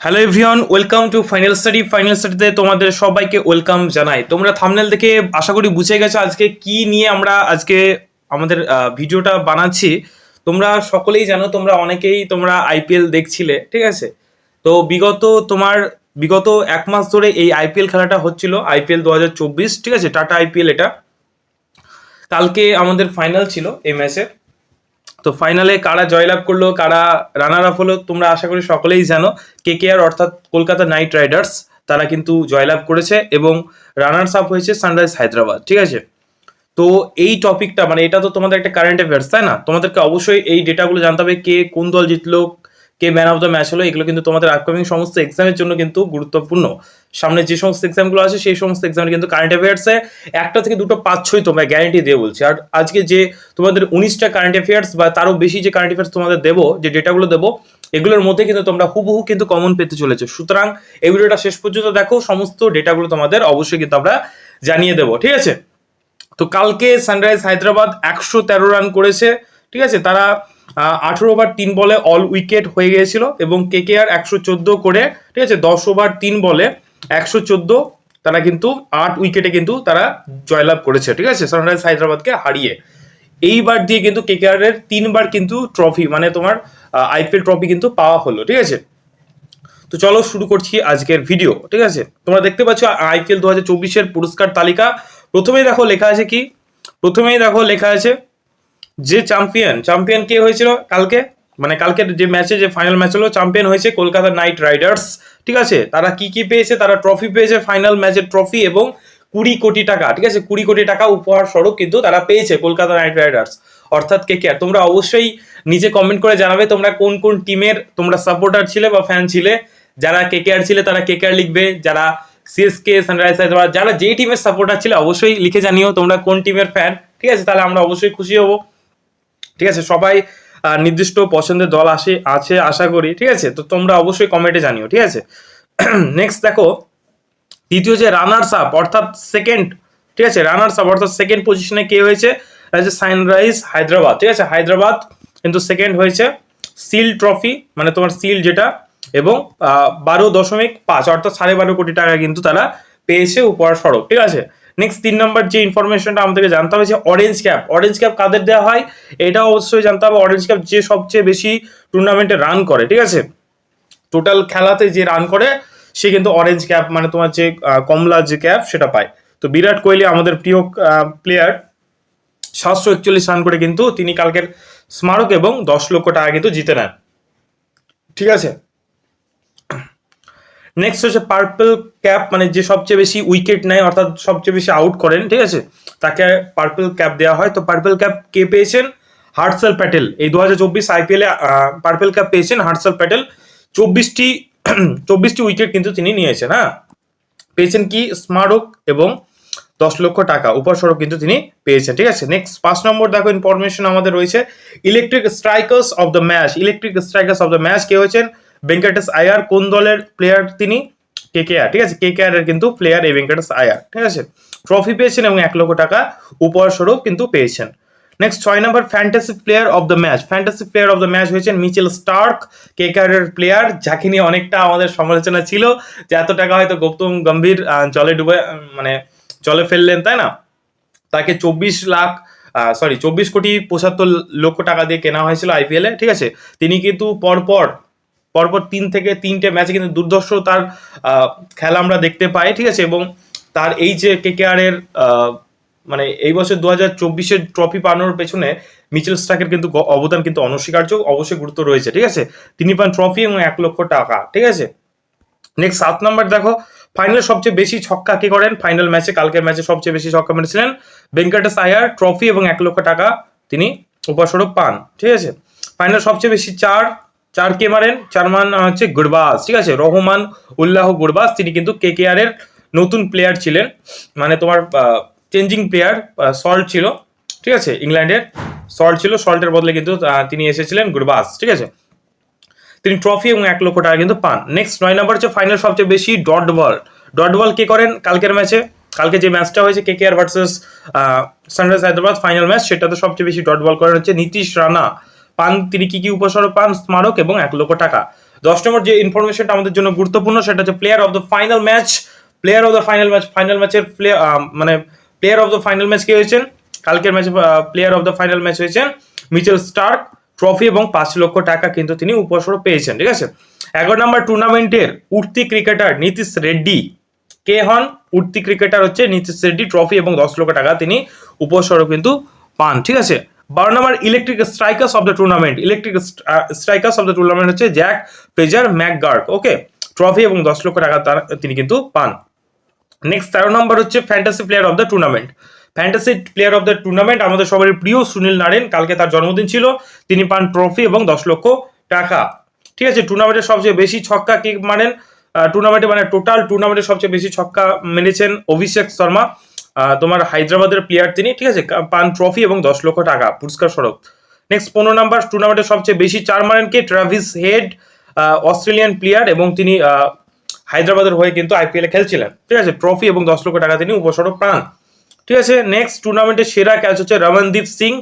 Hello everyone welcome to final study final স্টাডিতে তোমাদের সবাইকে welcome জানাই। তোমরা থামনেল দেখে আশা করি বুঝে গেছো আজকে কি নিয়ে আমরা আজকে আমাদের ভিডিওটা বানাচ্ছি। তোমরা সকলেই জানো, তোমরা অনেকেই তোমরা আইপিএল দেখছিলে, ঠিক আছে? তো বিগত তোমার, বিগত এক মাস ধরে এই আইপিএল খেলাটা হচ্ছিল আইপিএল দু হাজার চব্বিশ, ঠিক আছে? টাটা আইপিএল এটা। কালকে আমাদের ফাইনাল ছিল এই ম্যাচে তো ফাইনালে কারা জয়লাভ করল, কারা রানার আপ হলো, তোমরা আশা করি সকলেই জানো কে কে আর অর্থাৎ কলকাতা নাইট রাইডার্স, তারা কিন্তু জয়লাভ করেছে এবং রানার্স আপ হয়েছে সানরাইজ হায়দ্রাবাদ ঠিক আছে? তো এই টপিকটা মানে এটা তো তোমাদের একটা কারেন্ট অ্যাফেয়ার্স তাই না? তোমাদেরকে অবশ্যই এই ডেটাগুলো জানতে হবে, কে কোন দল জিতলো কে ম্যান অফ দ্য ম্যাচ হলো, এগুলো কিন্তু তোমাদের আপকামিং সমস্ত এক্সামের জন্য কিন্তু গুরুত্বপূর্ণ। সামনে যে সমস্ত এক্সামগুলো আছে, সেই সমস্ত এক্সামে কিন্তু কারেন্ট অ্যাফেয়ার্সে একটা থেকে দুটো পাচ্ছই তোমরা গ্যারেন্টি দিয়ে বলছি। আর আজকে যে তোমাদের উনিশটা কারেন্ট অ্যাফেয়ার্স বা তারও বেশি যে কারেন্ট অ্যাফেয়ার্স তোমাদের দেবো, যে ডেটাগুলো দেবো, এগুলোর মধ্যে কিন্তু তোমরা হুবহু কিন্তু কমন পেতে চলেছে। সুতরাং এই ভিডিওটা শেষ পর্যন্ত দেখো, সমস্ত ডেটাগুলো তোমাদের অবশ্যই কিন্তু আমরা জানিয়ে দেবো, ঠিক আছে? তো কালকে সানরাইজ হায়দ্রাবাদ একশো তেরো রান করেছে, ঠিক আছে? তারা আঠেরো ওভার তিন বলে অল উইকেট হয়ে গিয়েছিল এবং কে কে আর একশো চোদ্দ করে, ঠিক আছে, দশ ওভার তিন বলে একশো চোদ্দ, তারা কিন্তু আট উইকেটে কিন্তু তারা জয়লাভ করেছে, ঠিক আছে সানরাইজ হায়দ্রাবাদকে হারিয়ে। এইবার দিয়ে কিন্তু কে এর তিনবার কিন্তু ট্রফি মানে তোমার আইপিএল ট্রফি কিন্তু পাওয়া হলো, ঠিক আছে? তো চলো শুরু করছি আজকের ভিডিও ঠিক আছে? তোমরা দেখতে পাচ্ছ আইপিএল দু হাজার চব্বিশের পুরস্কার তালিকা। প্রথমেই দেখো লেখা আছে কি? প্রথমেই দেখো লেখা আছে যে চ্যাম্পিয়ন চ্যাম্পিয়ন কে হয়েছিল কালকে? মানে কালকের যে ম্যাচে যে ফাইনাল ম্যাচ হলো চ্যাম্পিয়ন হয়েছে কলকাতা নাইট রাইডার্স ঠিক আছে? তারা কি কি পেয়েছে? তারা ট্রফি পেয়েছে ফাইনাল ম্যাচের ট্রফি এবং কুড়ি কোটি টাকা। ঠিক আছে? কুড়ি কোটি টাকা উপহার স্বরূপ কিন্তু তারা পেয়েছে কলকাতা নাইট রাইডার্স অর্থাৎ কে কে? তোমরা অবশ্যই নিজে কমেন্ট করে জানাবে তোমরা কোন কোন টিমের তোমরা সাপোর্টার ছিলে বা ফ্যান ছিলে। যারা কে কে আর ছিলে, তারা কে কে আর লিখবে। যারা সিএসকে সানরাইজ হায়দ্রাবাদ যারা যেই টিমের সাপোর্টার ছিল, অবশ্যই লিখে জানিও তোমরা কোন টিমের ফ্যান ঠিক আছে? তাহলে আমরা অবশ্যই খুশি হব। ঠিক আছে? সবাই নির্দিষ্ট পছন্দের দল আসে, আছে, আশা করি, ঠিক আছে? তো তোমরা অবশ্যই কমেন্টে জানিও, ঠিক আছে? নেক্সট দেখো, দ্বিতীয় যে রানার্স আপ অর্থাৎ সেকেন্ড ঠিক আছে? রানার্স আপ অর্থাৎ সেকেন্ড পজিশনে কে হয়েছে? সানরাইজ হায়দ্রাবাদ ঠিক আছে? হায়দ্রাবাদ কিন্তু সেকেন্ড হয়েছে সিল ট্রফি মানে তোমার সিল যেটা, এবং বারো দশমিক পাঁচ, অর্থাৎ সাড়ে বারো কোটি টাকা কিন্তু তারা পেয়েছে উপহার স্বরূপ, ঠিক আছে? নেক্সট তিন নম্বর যে ইনফরমেশনটা আমাদেরকে জানতে হবে যে অরেঞ্জ ক্যাপ অরেঞ্জ ক্যাপ কাদের দেওয়া হয়? এটা অবশ্যই জানতে হবে। অরেঞ্জ ক্যাপ যে সবচেয়ে বেশি টুর্নামেন্টে রান করে, ঠিক আছে? টোটাল খেলাতে যে রান করে, সে কিন্তু অরেঞ্জ ক্যাপ মানে তোমার যে কমলা যে ক্যাপ সেটা পায়। তো বিরাট কোহলি আমাদের প্রিয় প্লেয়ার সাতশো একচল্লিশ রান করে কিন্তু তিনি কালকের স্মারক এবং দশ লক্ষ টাকা কিন্তু জিতে নেন। ঠিক আছে? নেক্সট হচ্ছে পার্পল ক্যাপ মানে যে সবচেয়ে বেশি উইকেট নেয়, অর্থাৎ সবচেয়ে বেশি আউট করেন, ঠিক আছে? তাকে পার্পল ক্যাপ দেওয়া হয়। তো পার্পল ক্যাপ কে পেয়েছেন? হার্টসেল প্যাটেল এই দু হাজার চব্বিশ আইপিএলে পার্পল ক্যাপ পেয়েছেন হার্টসেল প্যাটেল চব্বিশটি চব্বিশটি উইকেট কিন্তু তিনি নিয়েছেন হ্যাঁ? পেয়েছেন কি? স্মারক এবং দশ লক্ষ টাকা উপস্বরূপ কিন্তু তিনি পেয়েছেন, ঠিক আছে? নেক্সট পাঁচ নম্বর দেখো ইনফরমেশন আমাদের রয়েছে। Electric strikers of the match electric strikers of the match কে হয়েছেন? ভেঙ্কটেশ আয়ার কোন দলের প্লেয়ার তিনি? কে কে আর ঠিক আছে? কে কে আর এর কিন্তু প্লেয়ার এই ভেঙ্কটেশ আয়ার ঠিক আছে? ট্রফি পেয়েছেন এবং এক লক্ষ টাকা উপহার স্বরূপ কিন্তু পেয়েছেন। নেক্সট ছয় নম্বর fantasy player of the match fantasy player of the match হয়েছেন মিচেল স্টার্ক কে এর প্লেয়ার যাকে নিয়ে অনেকটা আমাদের সমালোচনা ছিল যে এত টাকা হয়তো গৌতম গম্ভীর জলে ডুবে মানে জলে ফেললেন, তাই না? তাকে চব্বিশ লাখ সরি চব্বিশ কোটি পঁচাত্তর লক্ষ টাকা দিয়ে কেনা হয়েছিল আইপিএল ঠিক আছে? তিনি কিন্তু পরপর পরপর তিন থেকে তিনটে ম্যাচে কিন্তু দুর্দর্শ তার খেলা আমরা দেখতে পাই, ঠিক আছে? এবং তার এই যে কে কে আর এর মানে এই বছর দু হাজার চব্বিশের ট্রফি পানোর পেছনে মিচেল স্টাকের কিন্তু অবদান কিন্তু অনস্বীকার্য, অবশ্যই গুরুত্ব রয়েছে, ঠিক আছে? তিনি পান ট্রফি এবং এক লক্ষ টাকা, ঠিক আছে? নেক্সট সাত নম্বর দেখো ফাইনালে সবচেয়ে বেশি ছক্কা কে করেন? ফাইনাল ম্যাচে কালকের ম্যাচে সবচেয়ে বেশি ছক্কা মেরেছিলেন ভেঙ্কটেশ আয়ার ট্রফি এবং এক লক্ষ টাকা তিনি উপস্বরূপ পান, ঠিক আছে? ফাইনাল সবচেয়ে বেশি চার চার কে মারেন? চার মান হচ্ছে গুরবাজ, ঠিক আছে? রহমান উল্লাহ গুরবাজ, তিনি কিন্তু কে কে আর এর নতুন প্লেয়ার ছিলেন। মানে তোমার চেঞ্জিং প্লেয়ার সল্ট ছিল, ঠিক আছে? ইংল্যান্ডের সল্ট ছিল সল্টের বদলে কিন্তু তিনি এসেছিলেন গুরবাজ, ঠিক আছে? তিনি ট্রফি এবং এক লক্ষ টাকা কিন্তু পান। নেক্সট নয় নম্বর হচ্ছে ফাইনাল সবচেয়ে বেশি ডট বল ডট বল কে করেন কালকের ম্যাচে কালকে যে ম্যাচটা হয়েছে K K R versus sunrise Hyderabad final match সেটাতে সবচেয়ে বেশি ডট বল করেন হচ্ছে নীতিশ রানা। পান, তিনি কি কি উপসর্গ পান? স্মারক এবং এক লক্ষ টাকা। দশ নম্বর যে ইনফরমেশনটা আমাদের জন্য গুরুত্বপূর্ণ, সেটা হচ্ছে player of the final match player of the final match final ম্যাচের প্লে মানে player of the final match কে হয়েছেন? কালকের ম্যাচে player of the final match হয়েছেন মিচেল স্টার্ক। ট্রফি এবং পাঁচ লক্ষ টাকা কিন্তু তিনি উপসর্গ পেয়েছেন, ঠিক আছে? এগারো নম্বর টুর্নামেন্টের উঠতি ক্রিকেটার নীতিশ রেড্ডি। কে হন? উঠতি ক্রিকেটার হচ্ছে নীতিশ রেড্ডি। ট্রফি এবং দশ লক্ষ টাকা তিনি উপসরও কিন্তু পান, ঠিক আছে? বারো নম্বর electric strikers of the tournament electric strikers of the tournament হচ্ছে Jake Fraser McGurk okay trophy এবং দশ লক্ষ টাকা তার, তিনি কিন্তু পান। নেক্সট তেরো নম্বর হচ্ছে fantasy player of the tournament fantasy player of the tournament আমাদের সবারই প্রিয় সুনীল নারেন কালকে তার জন্মদিন ছিল, তিনি পান ট্রফি এবং দশ লক্ষ টাকা। ঠিক আছে টুর্নামেন্টের সবচেয়ে বেশি ছক্কা কি মানেন টুর্নামেন্টে মানে টোটাল টুর্নামেন্টে সবচেয়ে বেশি ছক্কা মেরেছেন অভিষেক শর্মা। তোমার হায়দ্রাবাদের প্লেয়ার তিনি, ঠিক আছে? পান ট্রফি এবং দশ লক্ষ টাকা, পুরস্কার স্বরূপ। নেক্সট পনেরো নাম্বার টুর্নামেন্টে সবচেয়ে বেশি চার মারেন কে? ট্রাভিস হেড অস্ট্রেলিয়ান প্লেয়ার এবং তিনি হায়দ্রাবাদের হয়ে কিন্তু আইপিএলে খেলছিলেন। ঠিক আছে? ট্রফি এবং দশ লক্ষ টাকা তিনি উপসর্গ পান। ঠিক আছে? নেক্সট টুর্নামেন্টের সেরা ক্যাচ হচ্ছে রমনদীপ সিং।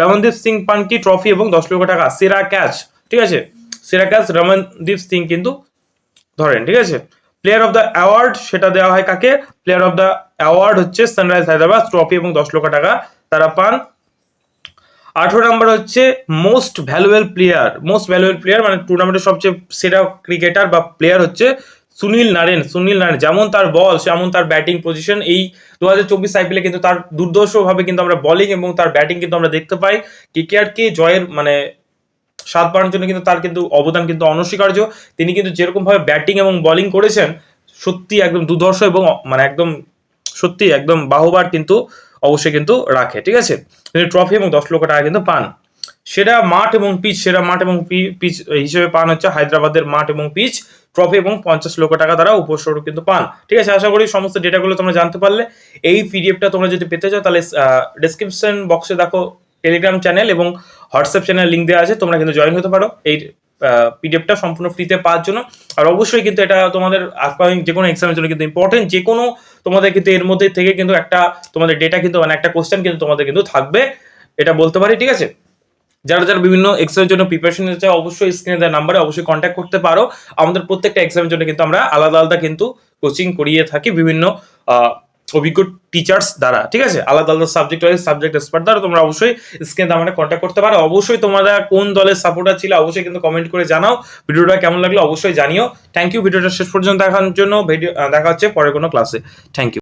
রমনদীপ সিং পান কি? ট্রফি এবং দশ লক্ষ টাকা, সেরা ক্যাচ ঠিক আছে? সেরা ক্যাচ রমনদীপ সিং কিন্তু ধরেন, ঠিক আছে? প্লেয়ার অফ দ্য অ্যাওয়ার্ড সেটা দেওয়া হয় কাকে? প্লেয়ার অফ দ্য অ্যাওয়ার্ড হচ্ছে সানরাইজ হায়দ্রাবাদ ট্রফি এবং দশ লক্ষ টাকা তারা পান। আঠেরো নাম্বার হচ্ছে most valuable player most valuable player মানে টুর্নামেন্টের সবচেয়ে সেরা ক্রিকেটার বা প্লেয়ার হচ্ছে সুনীল নারেন সুনীল নারেন যেমন তার বল যেমন তার ব্যাটিং পজিশন এই দু হাজার চব্বিশ আইপিএলে কিন্তু তার দুর্দর্শভাবে কিন্তু আমরা বলিং এবং তার ব্যাটিং কিন্তু আমরা দেখতে পাই। কেকেআরকে জয়ের মানে স্বাদ পাওয়ার জন্য কিন্তু তার কিন্তু অবদান কিন্তু অনস্বীকার্য। তিনি কিন্তু যেরকমভাবে ব্যাটিং এবং বোলিং করেছেন সত্যি একদম দুর্ধর্ষ এবং মানে একদম সত্যি একদম বাহুবার কিন্তু অবশ্যই কিন্তু রাখে, ঠিক আছে? তিনি ট্রফি এবং দশ লক্ষ টাকা কিন্তু পান। সেরা মাঠ এবং পিচ সেরা মাঠ এবং পিচ হিসেবে পান হচ্ছে হায়দ্রাবাদের মাঠ এবং পিচ ট্রফি এবং পঞ্চাশ লক্ষ টাকা তারা উপস্বরূপ কিন্তু পান। ঠিক আছে, আশা করি সমস্ত ডেটাগুলো তোমরা জানতে পারলে। এই পিডিএফটা তোমরা যদি পেতে চাও, তাহলে ডেসক্রিপশন বক্সে দেখো টেলিগ্রাম চ্যানেল এবং হোয়াটসঅ্যাপ চ্যানেল লিঙ্ক দেওয়া আছে, তোমরা কিন্তু জয়েন হতে পারো। এই পিডিএফটা সম্পূর্ণ ফ্রিতে পাওয়ার জন্য। আর অবশ্যই কিন্তু এটা তোমাদের আপকামিং যে কোনো এক্সামের জন্য কিন্তু ইম্পর্টেন্ট যে কোনো তোমাদের কিন্তু এর মধ্যে থেকে কিন্তু একটা তোমাদের ডেটা কিন্তু মানে একটা কোশ্চেন কিন্তু তোমাদের কিন্তু থাকবে। এটা বলতে পারি, ঠিক আছে? যারা যারা বিভিন্ন এক্সামের জন্য প্রিপারেশন নিতে চায় অবশ্যই স্ক্রিনে দেওয়ার নাম্বারে অবশ্যই কন্ট্যাক্ট করতে পারো। আমাদের প্রত্যেকটা এক্সামের জন্য কিন্তু আমরা আলাদা আলাদা কিন্তু কোচিং করিয়ে থাকি বিভিন্ন অভিজ্ঞ টিচার্স দ্বারা, ঠিক আছে? আলাদা আলাদা সাবজেক্ট ওয়াইজ সাবজেক্ট এক্সপার্ট দ্বারা তোমরা অবশ্যই স্ক্রিনে মানে কন্ট্যাক্ট করতে পারো। অবশ্যই তোমরা কোন দলের সাপোর্টার ছিল অবশ্যই কিন্তু কমেন্ট করে জানাও। ভিডিওটা কেমন লাগল অবশ্যই জানিও। থ্যাংক ইউ ভিডিওটা শেষ পর্যন্ত দেখার জন্য ভিডিও দেখা হচ্ছে পরের কোনো ক্লাসে থ্যাংক ইউ